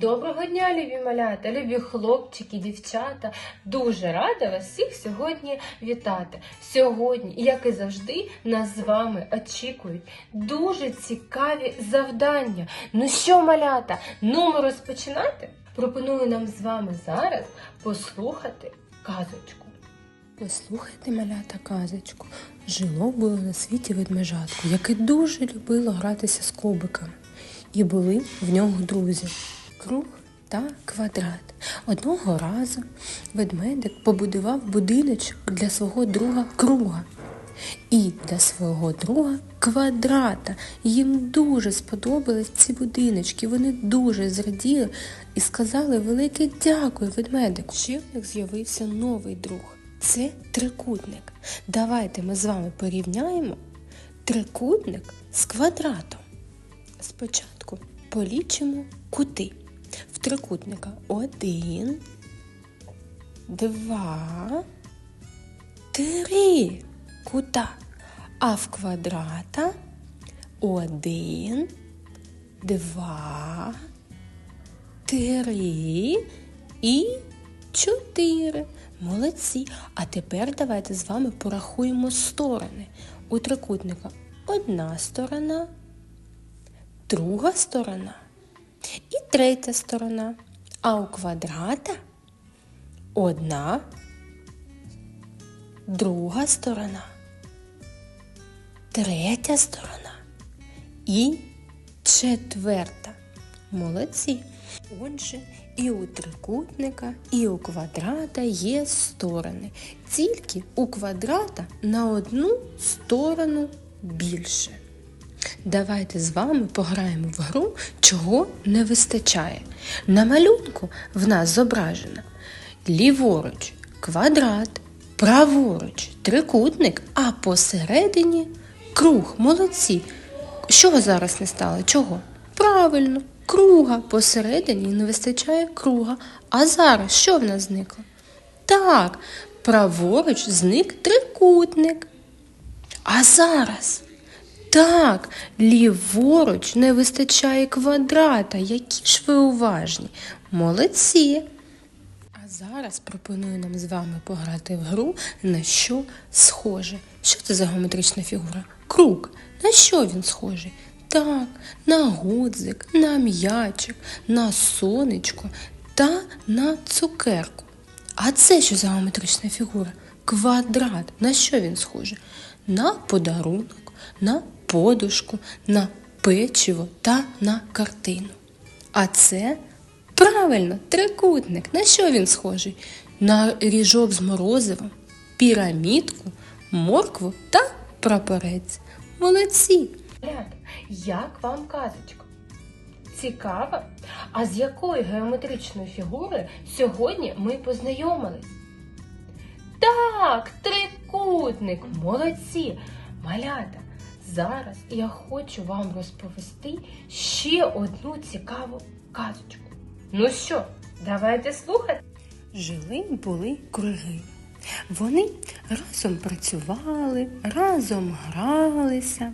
Доброго дня, любі малята, любі хлопчики, дівчата. Дуже рада вас всіх сьогодні вітати. Сьогодні, як і завжди, нас з вами очікують дуже цікаві завдання. Ну що, малята, ну розпочинати? Пропоную нам з вами зараз послухати казочку. Послухайте, малята, казочку. Жило було на світі ведмежатко, яке дуже любило гратися з кубиками. І були в нього друзі круг та квадрат. Одного разу ведмедик побудував будиночок для свого друга круга. І для свого друга квадрата. Їм дуже сподобались ці будиночки. Вони дуже зраділи і сказали велике дякую ведмедику. Ще з'явився новий друг. Це трикутник. Давайте ми з вами порівняємо трикутник з квадратом. Спочатку полічимо кути. Трикутника один, два, три кута. А в квадрата один, два, три і чотири. Молодці. А тепер давайте з вами порахуємо сторони. У трикутника одна сторона, друга сторона і третя сторона. А у квадрата одна, друга сторона, третя сторона і четверта. Молодці. Отже, і у трикутника, і у квадрата є сторони. Тільки у квадрата на одну сторону більше. Давайте з вами пограємо в гру, чого не вистачає. На малюнку в нас зображено ліворуч квадрат, праворуч трикутник, а посередині круг. Молодці. Що зараз не стало? Чого? Правильно, круга. Посередині не вистачає круга. А зараз що в нас зникло? Так, праворуч зник трикутник. А зараз? Так, ліворуч не вистачає квадрата. Які ж ви уважні. Молодці. А зараз пропоную нам з вами пограти в гру, на що схоже. Що це за геометрична фігура? Круг. На що він схожий? Так, на гудзик, на м'ячик, на сонечко та на цукерку. А це що за геометрична фігура? Квадрат. На що він схожий? На подарунок, на подушку, на печиво та на картину. А це правильно трикутник. На що він схожий? На ріжок з морозивом, пірамідку, моркву та прапорець. Молодці! Як вам казочка? Цікаво? А з якою геометричною фігурою сьогодні ми познайомились? Так, трикутник, молодці! Малята, зараз я хочу вам розповісти ще одну цікаву казочку. Ну що, давайте слухати. Жили були круги. Вони разом працювали, разом гралися.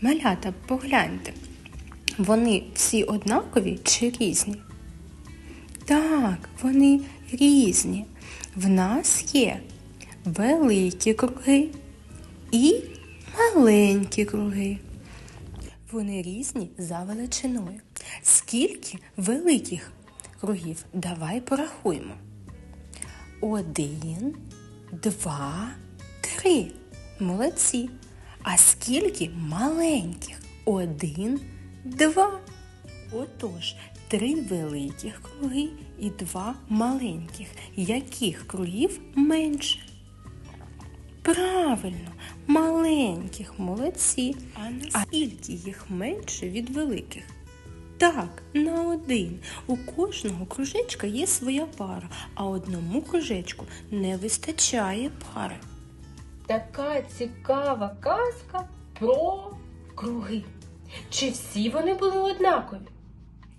Малята, погляньте, вони всі однакові чи різні? Так, вони різні. В нас є великі круги і маленькі круги. Вони різні за величиною. Скільки великих кругів? Давай порахуємо. Один, два, три. Молодці. А скільки маленьких? Один, два. Отож, три великих круги і два маленьких. Яких кругів менше? Правильно, маленьких молодці. А наскільки їх менше від великих? Так, на один. У кожного кружечка є своя пара, а одному кружечку не вистачає пари. Така цікава казка про круги. Чи всі вони були однакові?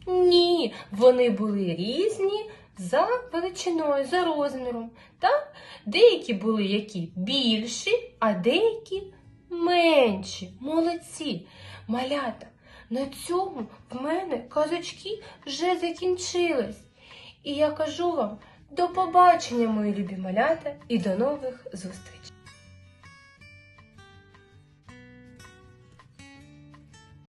Ні, вони були різні за величиною, за розміром. Так? Деякі були які більші, а деякі менші. Молодці. Малята, на цьому в мене казочки вже закінчились. І я кажу вам до побачення, мої любі малята, і до нових зустрічей!